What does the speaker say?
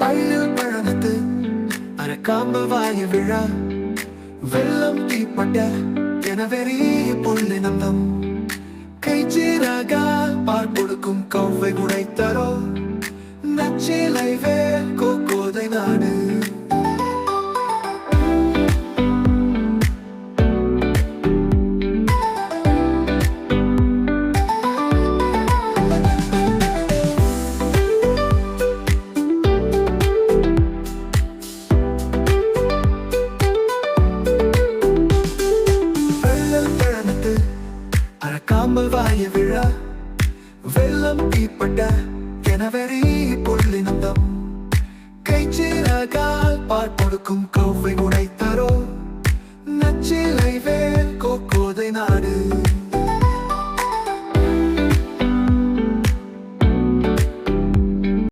பள்ளில் பழனத்து விழா வெள்ளம் தீப்பட்ட எனவெறி புள்ளி நந்தம் கைச்சீராக பால் கொடுக்கும் கவ்வை குடைத்தரோ நச்சிலை வேல் அரைக்காம்பல் வாய விழா வெள்ளம் தீப்பட்ட எனவெறி புள்ளி நந்தம் கைச்சீரகால் பால் கொடுக்கும் கவ்வை உடைத்தரோ.